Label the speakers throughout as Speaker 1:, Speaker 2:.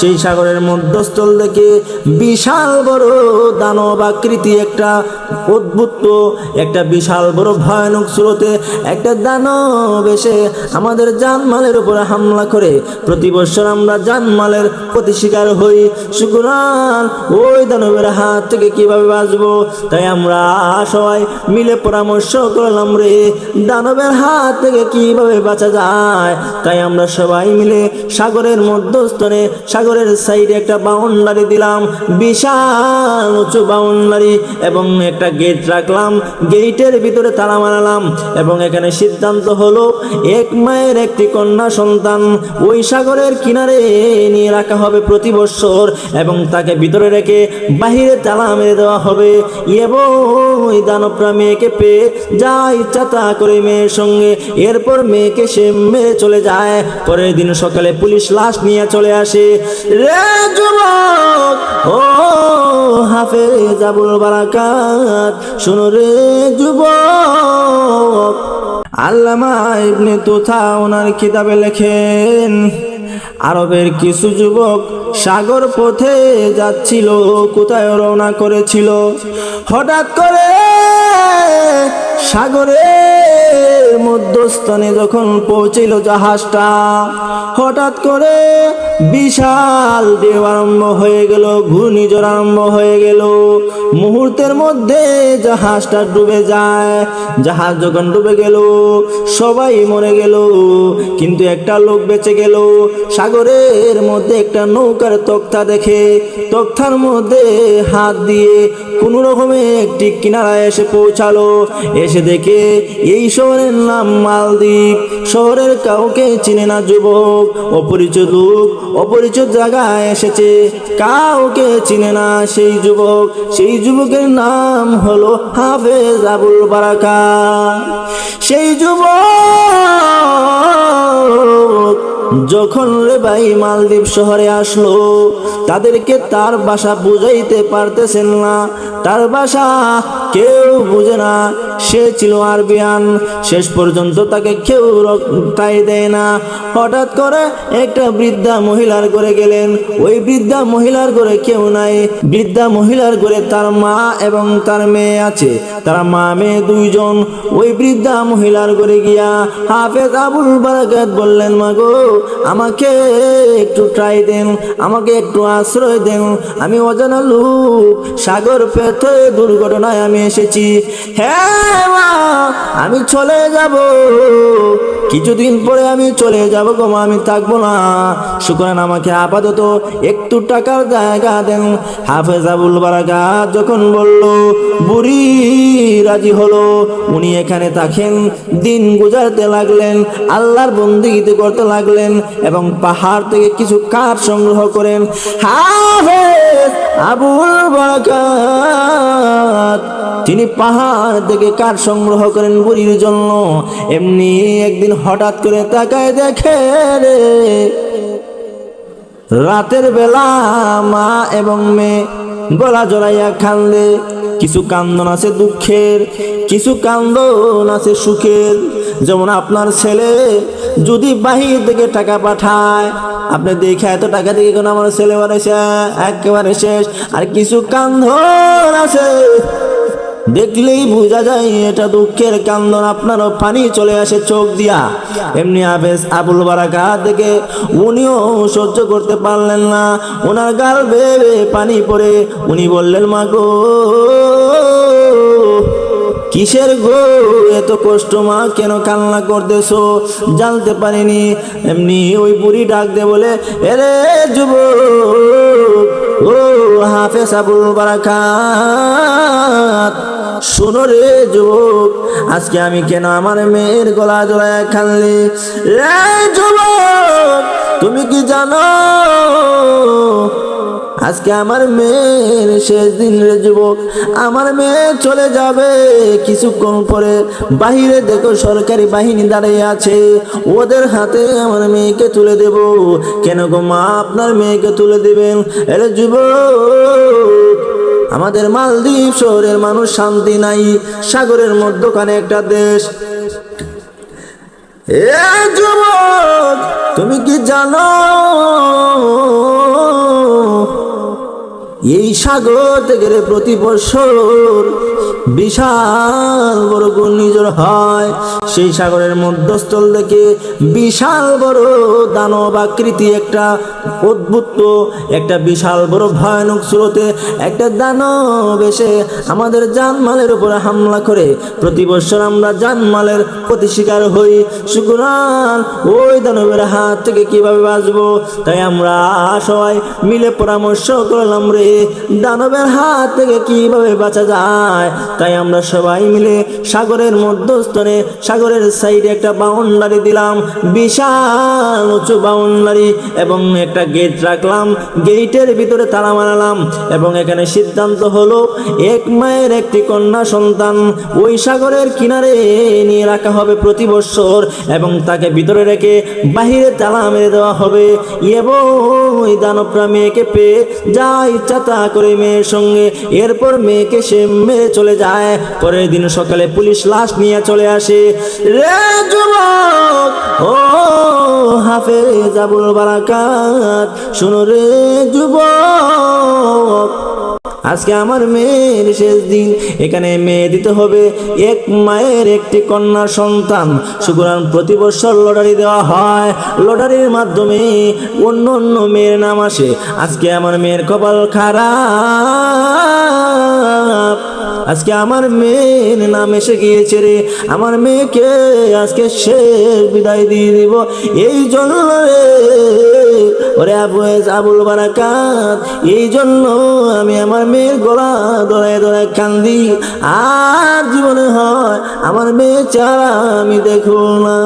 Speaker 1: সেই সাগরের মধ্যস্থল থেকে বিশাল বড় দানব আকৃতি একটা অদ্ভুত একটা বিশাল বড় ভয়ানক স্রোতে একটা দানব এসে আমাদের জানমালের উপরে হামলা করে। প্রতি বছর আমরা জানমালের প্রতি শিকার হই। সুতরাং ওই দানবের হাত থেকে কীভাবে বাঁচবো? তাই আমরা সবাই মিলে পরামর্শ করলাম রে, দানবের হাত থেকে কীভাবে বাঁচা যায়? তাই আমরা সবাই মিলে সাগরের মধ্যস্থনে সাগরের সাইডে একটা বাউন্ডারি দিলাম, বিশাল উঁচু বাউন্ডারি, এবং একটা গেট রাখলাম, গেটের ভিতরে তালা মারালাম, এবং এখানে সিদ্ধান্ত হলো, এক মায়ের একটি কন্যা সন্তান ওই সাগরের কিনারে নিয়ে রাখা হবে প্রতি বছর, এবং তাকে ভিতরে রেখে বাহিরে তালা মেরে দেওয়া হবে। এবং ওই দানবরা মেয়েকে পেয়ে যা ইচ্ছা তা করে মেয়ের সঙ্গে, এরপর মেয়েকে সে মেরে চলে যায়। পরের দিন সকালে পুলিশ লাশ নিয়ে চলে আসে। ও শোনো রে যুবক। ওনার কিতাবে লেখেন, আরবের কিছু যুবক সাগর পথে যাচ্ছিল, কোথায় রওনা করেছিল? হঠাৎ করে সাগরের মধ্যস্থানে যখন পৌঁছিল জাহাজটা, হঠাৎ করে বিশাল ঢেউ আরম্ভ হয়ে গেল, ঘূর্ণিঝড় আরম্ভ হয়ে গেল। মুহূর্তের মধ্যে জাহাজটা ডুবে যায়। জাহাজ যখন ডুবে গেল, সবাই মরে গেল, কিন্তু একটা লোক বেঁচে গেল। সাগরের মধ্যে একটা নৌকার তক্তা দেখে, তক্তার মধ্যে হাত দিয়ে কোনো রকমে একটি কিনারায় এসে পৌঁছালো। এসে দেখে, এই শহরের নাম মালদ্বীপ। শহরের কাউকে চিনে না যুবক। অপরিচিত লোক, অপরিচিত জায়গায় এসেছে। কাউকে চিনে না সেই যুবক। সেই যুবকের নাম হলো হাফেজ আবুল বারাকা। সেই যুবক যখন রে ভাই মালদ্বীপ শহরে আসলো, তাদেরকে তার বাসা বুঝাইতে পারতেছেন না। তার বাসা কেউ বুঝে না, সে ছিল আরবিয়ান। শেষ পর্যন্ত তাকে কেউ তাই দেয় না। হঠাৎ করে একটা বৃদ্ধা মহিলার ঘরে গেলেন। ওই বৃদ্ধা মহিলার ঘরে কেউ নাই। বৃদ্ধা মহিলার ঘরে তার মা এবং তার মেয়ে আছে। তার মা, মেয়ে দুইজন। ওই বৃদ্ধা মহিলার ঘরে গিয়া হাফেজ আবুল বারাকাত বললেন, মা গো আমাকে একটু ট্রাই দেন, আমাকে একটু আশ্রয় দেন। আমি অজানা লোক, সাগর পেতে দুর্ঘটনায় আমি এসেছি। হ্যাঁ মা, আমি চলে যাব। কিছুদিন পরে আমি চলে যাব গো মা, আমি থাকব না। সুতরাং আমাকে আপাতত একটু টাকার জায়গা দেন। হাফেজ আবুল বারাকা যখন বলল, বুড়ি, রাজি হলো? উনি এখানে থাকেন, দিন গুজারতে লাগলেন, আল্লাহর বন্দিগিতে করতে লাগলেন। এবং পাহাড় থেকে কিছু কাঠ সংগ্রহ করেন। আবুল তিনি পাহাড় থেকে কাঠ সংগ্রহ করেন বুড়ির জন্য। এমনি একদিন হঠাৎ করে তাকায় দেখে রে, রাতের বেলা মা এবং মেয়ে গলা জড়াইয়া কান্দে কিছু কান্দন আছে দুঃখের, কিছু কান্দন আছে সুখের। যেমন আপনার ছেলে যদি বাহির থেকে টাকা পাঠায়, আপনি দেখে এত টাকা দিয়ে কোনো আমার ছেলে বানাইছে? একেবারে শেষ। আর কিছু কান্দন আছে। দেখলেই বোঝা যায় এটা দুঃখের কান্দন, আপনারও পানি চলে আসে চোখ দিয়া। এমনি আবেশ আবুল বারাকা দেখে উনিও সহ্য করতে পারলেন না। ওনার গাল বেয়ে পানি পড়ে, উনি বললেন, মা গো, কিসের গো এত কষ্ট, মা, কেন কান্না করতেছো? জানতে পারিনি। এমনি ওই বুড়ি ডাক দে বলে এরে যুব ও হাফেজ আবুল বারাকাত শোনো রে যুবক, আজকে আমি কেন আমার মেয়ের গলা জড়ায় খানলি? রে যুবক, তুমি কি জানো? আজকে আমার মেয়ের শেষ দিন রে যুবক, আমার মেয়ে চলে যাবে। কিছুক্ষণ পরে বাহিরে দেখো সরকারি বাহিনী দাঁড়িয়ে আছে। ওদের হাতে আমার মেয়েকে তুলে দেব। কেন গো মা, আপনার মেয়েকে তুলে দেবেন? এরে যুবক আমাদের মালদ্বীপ শহরের মানুষ শান্তি নাই। সাগরের মধ্যখানে একটা দেশ। যুবক তুমি কি জানো? এই সাগর থেকে প্রতি বছর বিশাল বড় ঘূর্ণিঝড় হয়। সেই সাগরের মধ্যস্থল থেকে বিশাল বড় দানব আকৃতি একটা অদ্ভুত, একটা বিশাল বড় ভয়ানক স্রোতে একটা দানব এসে আমাদের জানমালের উপরে হামলা করে। প্রতি বছর আমরা জানমালের প্রতি শিকার হই। সুতরাং ওই দানবের হাত থেকে কীভাবে বাঁচবো? তাই আমরা সবাই মিলে পরামর্শ করলাম রে। দানবের হাত থেকে কীভাবে বাঁচা যায়? তাই আমরা সবাই মিলে সাগরের মধ্যস্থনে সাগরের সাইডে একটা বাউন্ডারি দিলাম, বিশাল উঁচু বাউন্ডারি এবং একটা গেট রাখলাম গেটের ভিতরে তালা মারালাম এবং এখানে সিদ্ধান্ত হলো, এক মায়ের একটি কন্যা সন্তান ওই সাগরের কিনারে নিয়ে রাখা হবে প্রতি বছর এবং তাকে ভিতরে রেখে বাহিরে তালা মেরে দেওয়া হবে। এবং ওই দানবরা মেয়েকে পেয়ে যা ইচ্ছা তা করে মেয়ের সঙ্গে। এরপর মেয়েকে সে মেয়ে চলে যায়। পরের দিন সকালে পুলিশ লাশ নিয়ে চলে আসে। রে যুবক, ও হাফেজ আবুল বারাকাত, শোনো রে যুবক আজকে আমার মেয়ের শেষ দিন। এখানে মেয়ে দিতে হবে এক মায়ের একটি কন্যা সন্তান। সুতরাং প্রতি বছর লটারি দেওয়া হয়। লটারির মাধ্যমে অন্য অন্য মেয়ের নাম আসে। আজকে আমার মেয়ের কপাল খারাপ। আজকে আমার মেয়ের নাম এসে গিয়েছে রে। আমার মেয়েকে আজকে শেষ বিদায় দিয়ে দিব। এই জন্য রে, ওরে আবু আবুল বারাকাত, এই জন্য আমি আমার মেয়ের গলা দড়ায় দড়ায় কান্দি। আর জীবনে হয় আমার মেয়ে চারা আমি দেখো না।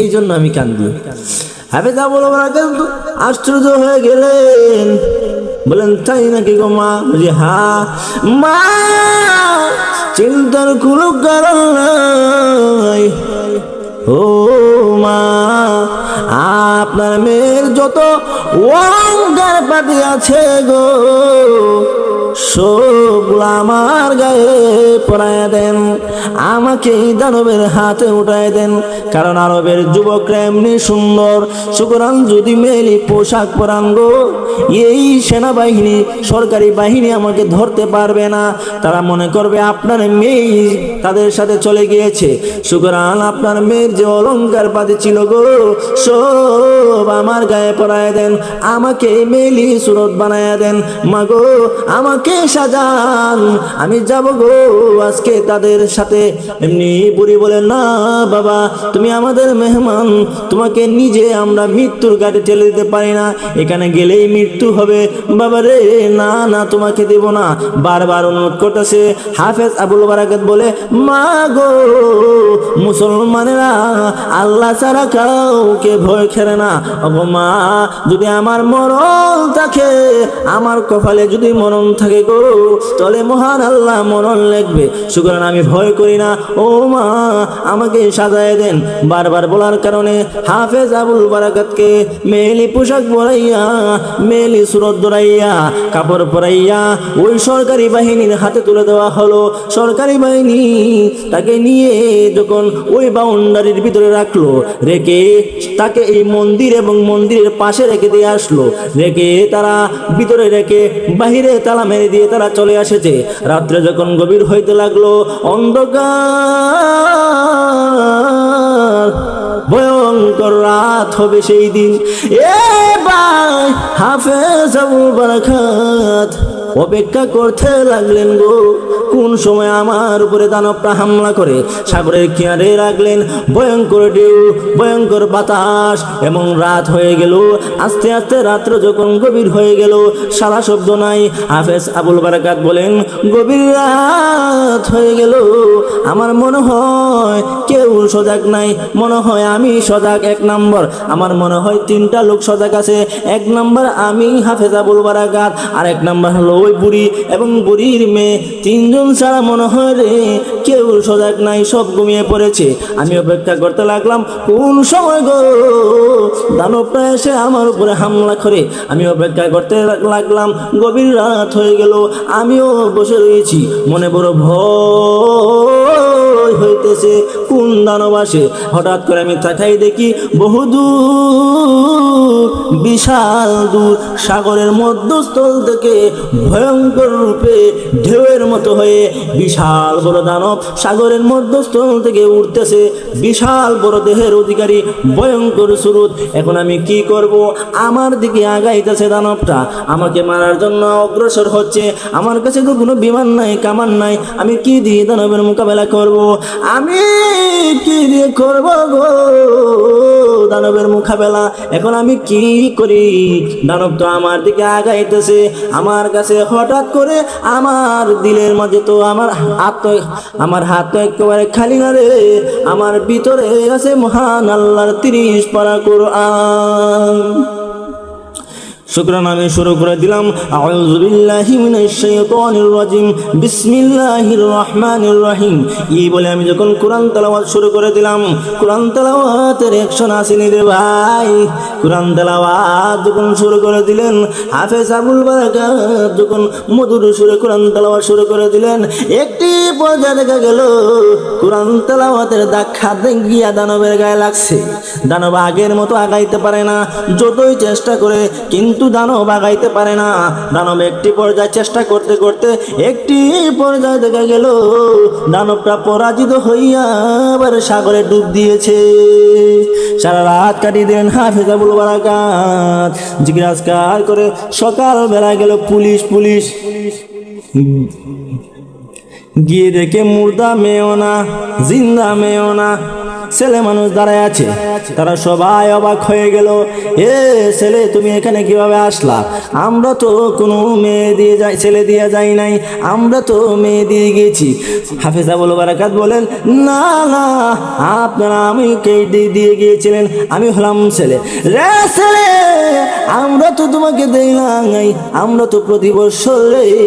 Speaker 1: এই জন্য আমি কান্দি। হাফেজ আবুল বারাকাত আশ্চর্য হয়ে গেলেন। বলেন, তাই নাকি গো মা? বলি, হা, মা, চিন্তার কোনো কারণ নাই। ও মা, আপনার মেয়ের যত অহংকার পাতি আছে গো। সবগুলো আমার গায়ে পরায় দেন। আমাকে দানবের হাতে উঠায় দেন। কারণ আরবের যুবকরা এমনি সুন্দর। সুতরাং যদি মেলি পোশাক পরান গো, এই সেনাবাহিনী, সরকারি বাহিনী আমাকে ধরতে পারবে না। তারা মনে করবে আপনার মেয়ে তাদের সাথে চলে গিয়েছে। সুতরাং আপনার মেয়ের যে অলংকার পাতি ছিল গো, সব আমার গায়ে পরায় দেন। আমাকে মেলি সুরত বানায় দেন। মাগো, আমাকে সাজান? আমি যাব গো আজকে তাদের সাথে। এমনি বুড়ি বলে, না বাবা, তুমি আমাদের মেহমান। তোমাকে নিজে আমরা মৃত্যুর গাড়ি ঠেলে দিতে পারি না। এখানে গেলেই মৃত্যু হবে। বাবা রে, না না, তোমাকে দেব না। বারবার অনুরোধ করতেছে। হাফেজ আবুল বারাকাত বলে, মা গো, মুসলমানেরা আল্লাহ ছাড়া কাউকে ভয় খেলে না। ওগো মা যদি আমার মরণ থাকে, আমার কপালে যদি মরণ থাকে গো তাহলে মহান আল্লাহ মরণ লিখবে। সুতরাং আমি ভয় করি না। ও মা, আমাকে সাজায় দেন। বারবার বলার কারণে হাফেজ আবুল বারাকাতকে মেলি পোশাক পরাইয়া মেলি সুরত দৌড়াইয়া কাপড় পরাইয়া ওই সরকারি বাহিনীর হাতে তুলে দেওয়া হলো। সরকারি বাহিনী তাকে নিয়ে যখন ওই বাউন্ডারির ভিতরে রাখল, রেখে তাকে এই মন্দির এবং মন্দিরের পাশে রেখে দিয়ে আসলো। রেখে তারা ভিতরে রেখে বাহিরে তালা মেরে দিয়ে তারা চলে আসেছে রাত্রে যখন গভীর হইতে লাগল, অন্ধকার, ভয়ঙ্কর রাত হবে সেই দিন। এ বাই হাফেজ আবুল বারাকাত। অপেক্ষা করতে লাগলেন গো। কোন সময় আমার উপরে দানবটা হামলা করে, সাগরের কিনারে রাখলেন ভয়ঙ্কর ঢেউ, ভয়ঙ্কর বাতাস, এবং রাত হয়ে গেল। আস্তে আস্তে রাত্র যখন গভীর হয়ে গেল, সারা শব্দ নাই। হাফেজ আবুল বারাকাত বলেন, গভীর রাত হয়ে গেল। আমার মনে হয় কেউ সজাগ নাই। মনে হয় আমি সজাগ এক নম্বর। আমার মনে হয় তিনটা লোক সজাগ আছে। এক নম্বর আমি হাফেজ আবুল বারাকাত আর এক নম্বর হলো ওই বুড়ি এবং বুড়ির মেয়ে তিনজন ছাড়া মনে হয় রে কেউ সজাগ নাই, সব ঘুমিয়ে পড়েছে। আমি অপেক্ষা করতে লাগলাম, কোন সময় গো? দানবটা এসে আমার উপরে হামলা করে। আমি অপেক্ষা করতে লাগলাম, গভীর রাত হয়ে গেল, আমিও বসে রয়েছি। মনে বড় ভয় হইতেছে কোন দানব আসে। হঠাৎ করে আমি তাকাই দেখি বহুদূর বিশাল দূর, সাগরের মধ্যস্থল থেকে ভয়ঙ্কর রূপে ঢেউয়ের মতো হয়ে বিশাল বড় দানব সাগরের মধ্যস্থল থেকে উঠতেছে বিশাল বড় দেহের অধিকারী ভয়ঙ্কর সুরুত এখন আমি কি করব? আমার দিকে আগাইতেছে দানবটা। আমাকে মারার জন্য অগ্রসর হচ্ছে। আমার কাছে তো কোনো বিমান নাই, কামান নাই। আমি কি দিয়ে দানবের মোকাবেলা করব? আমি কি দিয়ে করব গো দানবের মোকাবেলা? এখন আমি কি করি? দানব তো আমার দিকে আগাইতেছে। আমার কাছে হঠাৎ করে আমার দিলের মাঝে তো আমার হাত আমার হাত তো একেবারে খালি না রে। আমার ভিতরে আছে মহান আল্লাহর তিরিশ পারা কোরআন। শুক্রান আমি শুরু করে দিলাম। বিসমিল্লাহির রহমানির রহিম। এই বলে আমি যখন কোরআন তেলাওয়াত শুরু করে দিলাম, কোরআন তেলাওয়াতের অ্যাকশন আসেনি রে ভাই, কোরআন তেলাওয়াত যখন শুরু করে দিলেন, হাফেজ আবুল বারাকাত যখন মধুর সুরে কোরআন তেলাওয়াত শুরু করে দিলেন, একটি পর্যায়ে দেখা গেল, কোরআন তেলাওয়াতের খাদ্য গিয়া দানবের গায়ে লাগছে। দানব আগের মতো আগাইতে পারে না, যতই চেষ্টা করে, কিন্তু দানব আগাইতে পারে না। দানব একটি পর্যায়ে চেষ্টা করতে করতে একটি পর্যায়ে দেখা গেল, দানবটা পরাজিত হইয়া আবার সাগরে ডুব দিয়েছে। সারা রাত কাটিয়ে দিলেন হাফেজাবুল বারাকাত। জিজ্ঞাসকার করে সকাল বেলা গেল পুলিশ পুলিশ। গিয়ে দেখে মুর্দা মেয়েও না, জিন্দা মেয়েও না, ছেলে মানুষ দাঁড়ায় আছে। তারা সবাই অবাক হয়ে গেল, এ ছেলে, তুমি এখানে কীভাবে আসলা? আমরা তো কোনো মেয়ে দিয়ে যাই, ছেলে দিয়ে যাই নাই, আমরা তো মেয়ে দিয়ে গেছি। হাফেজা বলো বারাকাত বলেন, না না, আপনারা আমি কে দিয়ে দিয়ে গিয়েছিলেন, আমি হলাম ছেলে। রে ছেলে, আমরা তো তোমাকে দেই আমরা তো প্রতি বছর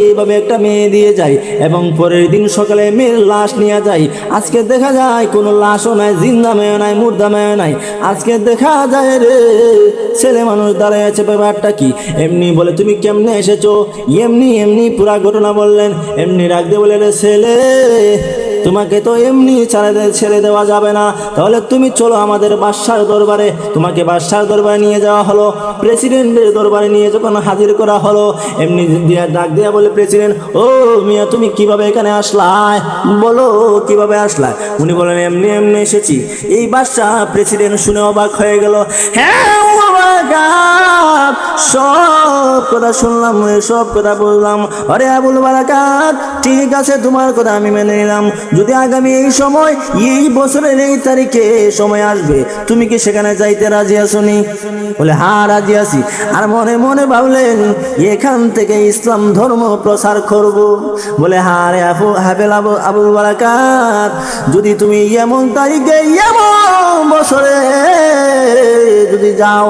Speaker 1: এইভাবে একটা মেয়ে দিয়ে যাই এবং পরের দিন সকালে মেয়ের লাশ নিয়ে যাই। আজকে দেখা যায় কোনো লাশও নাই জিন্দা মেয়ে নাই মুর্দা মেয়ে নাই। আজকে দেখা যায় রে, ছেলে মানুষ দাঁড়ায় আছে, ব্যাপারটা কি? এমনি বলে, তুমি কেমনে এসেছ? এমনি এমনি পুরা ঘটনা বললেন। এমনি রাখতে বলে, রে ছেলে তোমাকে তো এমনি ছেড়ে ছেড়ে দেওয়া যাবে না। তাহলে তুমি চলো আমাদের বাদশার দরবারে। তোমাকে বাদশার দরবারে নিয়ে যাওয়া হলো। প্রেসিডেন্টের দরবারে নিয়ে যখন হাজির করা হলো, এমনি দিয়া ডাক দেয়া বলে, প্রেসিডেন্ট, ও মিয়া, তুমি কীভাবে এখানে আসলাই? বলো, কীভাবে আসলা উনি বলেন, এমনি এমনি এসেছি। এই বাদশা প্রেসিডেন্ট শুনে অবাক হয়ে গেল। হ্যাঁ সব কথা শুনলাম সব কথা বললাম। আরে আবুল বারাকাত, ঠিক আছে, তোমার কথা আমি মেনে নিলাম। যদি আগামী এই সময়, এই বছরের এই তারিখে সময় আসবে, তুমি কি সেখানে যাইতে রাজি আসনি বলে হ্যাঁ রাজি আছি। আর মনে মনে ভাবলেন, এখান থেকে ইসলাম ধর্ম প্রসার করব। বলে হ্যাঁ রে আবু হাবেল আবু, আবুল বারাকাত, যদি তুমি এমন তারিখে, এমন বছরে যদি যাও,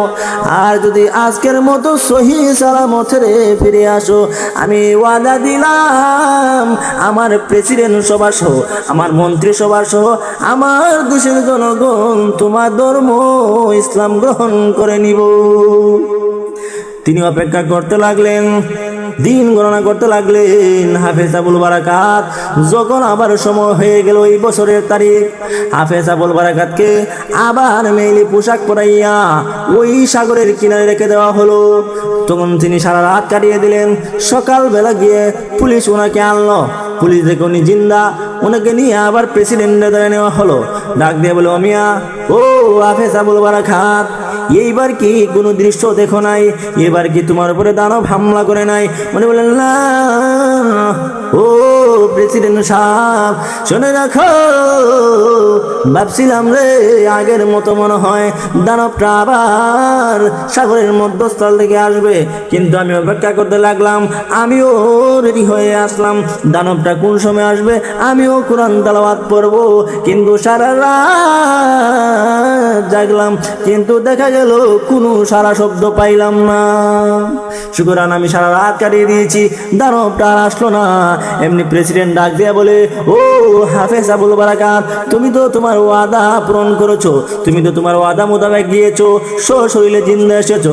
Speaker 1: আর যদি আজকের মতো সহি সালামতে ফিরে আসো। আমি ওয়াদা দিলাম, আমার প্রেসিডেন্ট সভা সহ, আমার মন্ত্রী সভা সহ, আমার দেশের জনগণ তোমার ধর্ম ইসলাম গ্রহণ করে নিব। তিনি অপেক্ষা করতে লাগলেন দিন গণনা করতে লাগলেন হাফেজ আবুল বারাকাত। যখন আবার সময় হয়ে গেল এই বছরের তারিখ, হাফেজ আবুল বারাকাতকে আবার মেইলি পোশাক পরাইয়া ওই সাগরের কিনারে রেখে দেওয়া হলো। তখন তিনি সারা রাত কাটিয়ে দিলেন। সকালবেলা গিয়ে পুলিশ ওনাকে আনলো। পুলিশ দেখে উনি জিন্দা। ওনাকে নিয়ে আবার প্রেসিডেন্টের দ্বারা নেওয়া হলো। ডাক দিয়ে বলে অমিয়া ও হাফেজ আবুল বারাকাত, এইবার কি কোনো দৃশ্য দেখো নাই? এবার কি তোমার উপরে দানব হামলা করে নাই? মনে বলেন ও প্রেসিডেন্ট সাহেব, শুনে রাখো, ভাবছিলাম রে আগের মতো মনে হয় দানবটা আবার সাগরের মধ্যস্থল থেকে আসবে। কিন্তু আমি অপেক্ষা করতে লাগলাম, আমিও রেডি হয়ে আসলাম, দানবটা কোন সময় আসবে? আমিও কোরআন তালাবাদ পড়ব, কিন্তু সারা রাত জাগলাম, কিন্তু দেখা গেল কোনো সারা শব্দ পাইলাম না। সুতরাং আমি সারা রাত কাটিয়ে দিয়েছি দানবটা আর আসলো না। এমনি প্রেসিডেন্ট ডাক দিয়া বলে, ও হাফেজ আবুল বারাকাত তুমি তো তোমার ওয়াদা পূরণ করেছ, তুমি তো তোমার ওয়াদা মোতাবেক গিয়েছো শরীরে জিন্দা এসেছ।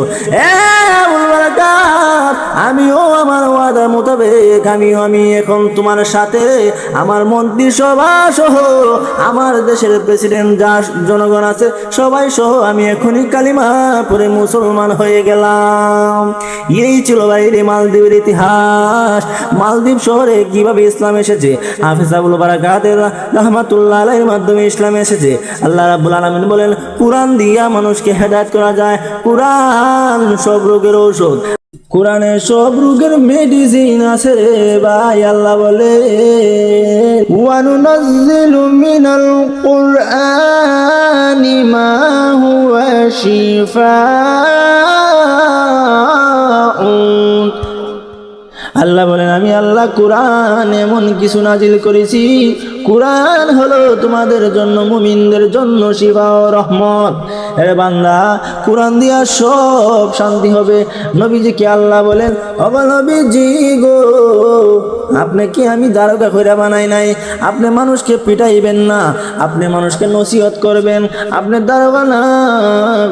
Speaker 1: আবুল বারাকাত আমিও আমার ওয়াদা মোতাবেক, আমিও, আমি এখন তোমার সাথে, আমার মন্ত্রী সভা সহ আমার দেশের প্রেসিডেন্ট যা জনগণ আছে, সবাই সহ আমি এখনই কালিমা পরে মুসলমান হয়ে গেলাম। এই ছিল বাইরে মালদ্বীপের ইতিহাস। মালদ্বীপ শহরে কীভাবে ইসলাম এসেছে? হাফিজ আবুল বারাকাতের রহমাতুল্লাহ আলাইহির মাধ্যমে ইসলাম এসেছে। আল্লাহ রাব্বুল আলামিন বলেন, কোরআন দিয়া মানুষকে হেদায়েত করা যায়। কোরআন সব রোগের ঔষধ। কোরআনে সব রোগের মেডিসিন আছে রে ভাই আল্লাহ বলে।
Speaker 2: ওয়ানুনাজ্জিলু মিনাল কুরআনি মা হুয়া শিফাউন।
Speaker 1: আল্লাহ বলেন আমি আল্লাহ কোরআন এমন কিছু নাজিল করেছি কোরআন হলো তোমাদের জন্য, মুমিনদের জন্য শিবা ও রহমত। এরে বান্দা, কোরআন দিয়া সব শান্তি হবে। নবীজি নবীজিকে আল্লাহ বলেন, অবা নবীজি গো, আপনি কি আমি দারোগা কইরা বানাই নাই? আপনি মানুষকে পিটাইবেন না। আপনি মানুষকে নসিহত করবেন। আপনি দারোগা না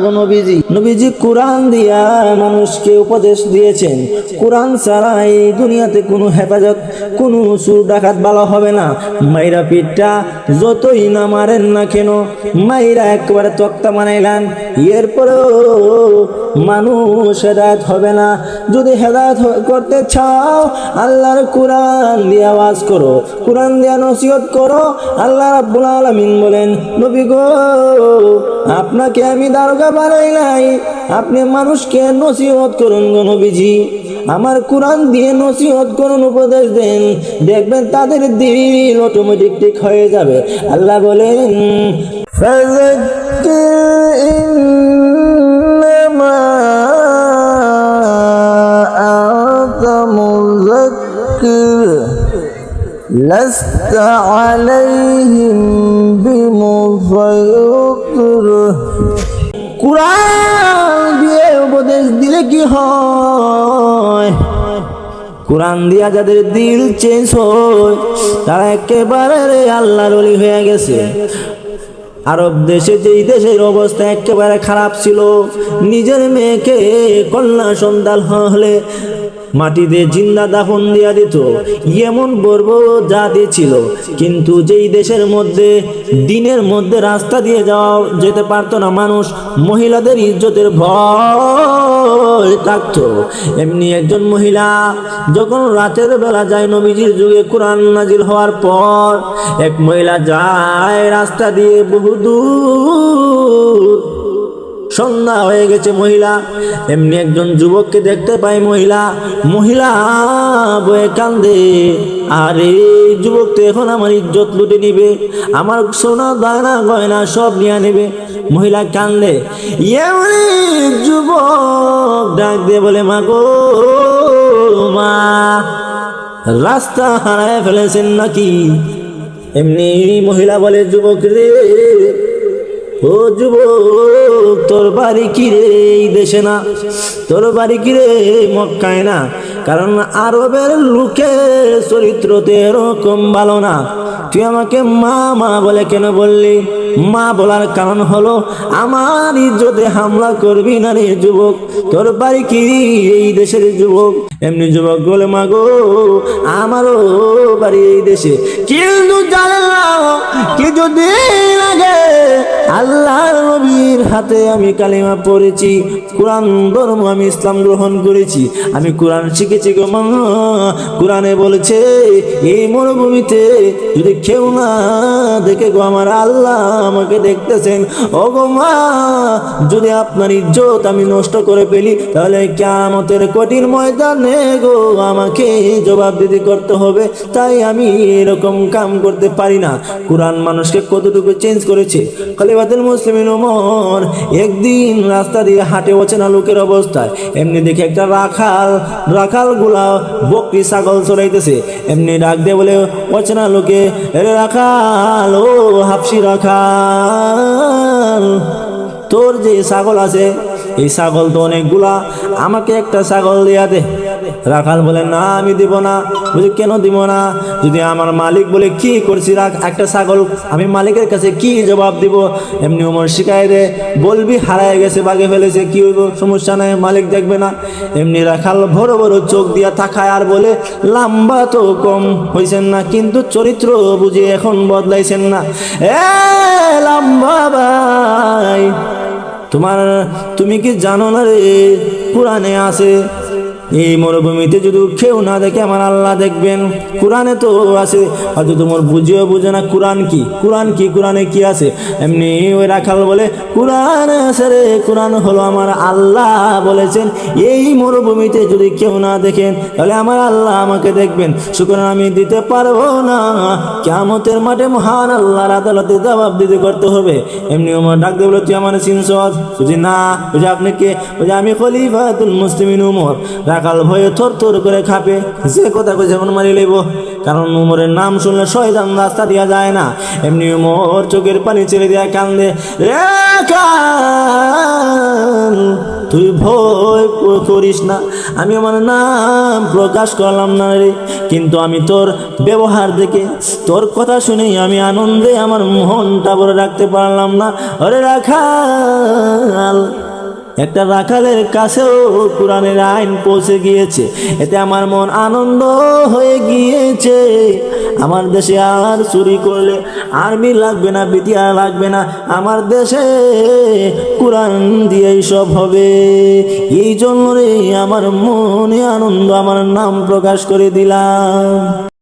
Speaker 1: গো নবীজি। নবীজি কোরআন দিয়া মানুষকে উপদেশ দিয়েছেন। কোরআন ছাড়া এই দুনিয়াতে কোনো হেফাজত, কোনো সুর ডাকাত ভালো হবে না। মাইরা পিঠটা যতই না মারেন না কেন, মাইরা একেবারে তক্তা বানাইলাম এরপরেও মানুষ হেদায়ত হবে না। যদি হেদায়ত করতে চাও, আল্লাহর কোরআন দিয়ে আওয়াজ করো, কোরআন দিয়ে নসিহত করো, আল্লাহ রাব্বুল আলামিন বলেন, নবী গো, আপনাকে আমি দারোগা বানাই নাই। আপনি মানুষকে নসিহত করুন গো নবীজি। আমার কোরআন দিয়ে নসিহত করুন, উপদেশ দেন। দেখবেন তাদের দিল অটোমেটিক ঠিক হয়ে যাবে আল্লাহ বলেন
Speaker 2: فذكر إنما أنت مذكر لست عليهم بمسيطر
Speaker 1: কোরআন দিয়ে উপদেশ দিলে কি হয় কোরআন দিয়া যাদের দিল চেঞ্জ হয়, তারা একেবারে আল্লাহর অলি হয়ে গেছে। আরব দেশে যেই দেশের অবস্থা একেবারে খারাপ ছিল, নিজের মেয়েকে কন্যা সন্তান হলে মাটিতে জিন্দা দাফন দিয়া দিত। এমন বর্ব জাতি ছিল। কিন্তু যেই দেশের মধ্যে, দিনের মধ্যে রাস্তা দিয়ে যাওয়া যেতে পারতো না, মানুষ মহিলাদের ইজ্জতের ভয় থাকতো এমনি একজন মহিলা যখন রাতের বেলা যায় নবীজির যুগে কোরআন নাজিল হওয়ার পর, এক মহিলা যায় রাস্তা দিয়ে বহু দূর সন্ধ্যা হয়ে গেছে মহিলা। এমনি একজন যুবককে দেখতে পাই মহিলা। মহিলা বয়ে কান্দে, আরে, যুবক, তো এখন আমার ইজ্জত লুটে নিবে। আমার সোনা, দানা, গয়না সব নিয়ে নেবে। মহিলা কান্দে এমনি যুবক? ডাক দিয়ে বলে, মা গো, মা, রাস্তা হারায় ফেলেছেন নাকি? এমনি মহিলা বলে, যুবক রে ও যুবক, তোর বাড়ি কি রে এই দেশে না? তোর বাড়ি কি রে মক্কায় না? কারণ আরবের লোকের চরিত্র তো এরকম ভালো না। তুই আমাকে মা মা বলে কেন বললি? মা বলার কারণ হলো, আমার ইজ্জতে হামলা করবি না রে যুবক? তোর বাড়ি কি এই দেশের যুবক? এমনি যুবক বলে, মা গো, আমারও বাড়ি এই দেশে। কিন্তু কিছুদিন আগে আল্লাহর নবীর হাতে আমি কালিমা পড়েছি, কোরআন ধর্ম আমি ইসলাম গ্রহণ করেছি। আমি কোরআন শিখেছি গো মা, কোরআনে বলেছে, এই মরুভূমিতে যদি কেউ না দেখে গো আমার আল্লাহ আমাকে দেখতেছেন ও গো মা, যদি আপনার ইজ্জত আমি নষ্ট করে ফেলি, তাহলে কেমতের কঠিন ময়দানে গো আমাকে জবাব জবাবদিহি করতে হবে। তাই আমি এরকম কাম করতে পারি না। কোরআন মানুষকে কতটুকু চেঞ্জ করেছে? খালিবাদুল মুসলিমিন ওমর একদিন রাস্তা দিয়ে হাঁটে অচেনা লোকের অবস্থায় এমনি দেখে একটা রাখাল রাখালগুলা বকরি ছাগল চড়াইতেছে। এমনি ডাক দিয়ে বলে, অচেনা লোকে, এরে রাখাল, ও হাফসি রাখাল, তোর যে ছাগল আছে, এই ছাগল তো অনেকগুলা, আমাকে একটা ছাগল দিয়া দে। রাখাল বলে, না, আমি দিব না। বলে, কেন দিব না? যদি আমার মালিক বলে, কি করছি রাখ, একটা ছাগল। আমি মালিকের কাছে কি জবাব দিব? এমনি ওমর শিখাই দে বলবি, হারায় গেছে, বাগে ফেলেছে, কি হইব? সমস্যা নাই, মালিক দেখবে না। এমনি রাখাল বড় বড় চোখ দিয়া থাকায় আর বলে, লম্বা তো কম হয়েছেন না, কিন্তু চরিত্র বুঝে এখন বদলাইছেন না। এ, লম্বা ভাই, তোমার, তুমি কি জানো না রে, কোরআনে আছে এই মরুভূমিতে যদি কেউ না দেখে, আমার আল্লাহ দেখবেন। কোরআনে তো আছে। হয়তো তোমার বুঝেও বুঝে না, কোরআন কি? কোরআন কি? কোরআনে কি আছে? এমনি ওই রাখাল বলে, কোরআন আছে রে, কোরআন হলো আমার আল্লাহ বলেছেন। এই মরুভূমিতে যদি কেউ না দেখেন তাহলে আমার আল্লাহ আমাকে দেখবেন। সুতরাং আমি দিতে পারব না। কেমতের মাঠে মহান আল্লাহর আদালতে জবাব দিতে করতে হবে। এমনি আমার ডাক দিয়ে বলে, তুই আমার সিনসদ? বুঝি না। বুঝি আপনি কে বুঝি আমি খলিফাতুল মুসলিমিন উমর। রাখাল ভয়ে থর থর করে খাপে যে কথা কই যেমন মারি লইব। কারণ উমরের নাম শুনলে শয়তান রাস্তা দিয়া যায় না। এমনি উমর চোখের পানি ছেড়ে দিয়া কান্দে রাখাল তুই ভয় করিস না। আমি আমার নাম প্রকাশ করলাম না রে। কিন্তু আমি তোর ব্যবহার দেখে, তোর কথা শুনেই আমি আনন্দে আমার মনটা ভরে রাখতে পারলাম না। আরে রাখাল একটা রাখালের কাছেও কোরআনের আইন পৌঁছে গিয়েছে। এতে আমার মন আনন্দ হয়ে গিয়েছে। আমার দেশে আর চুরি করলে আর্মি লাগবে না, বিটিআর লাগবে না। আমার দেশে কোরআন দিয়েই সব হবে। এই জন্য রে আমার মনে আনন্দ, আমার নাম প্রকাশ করে দিলাম।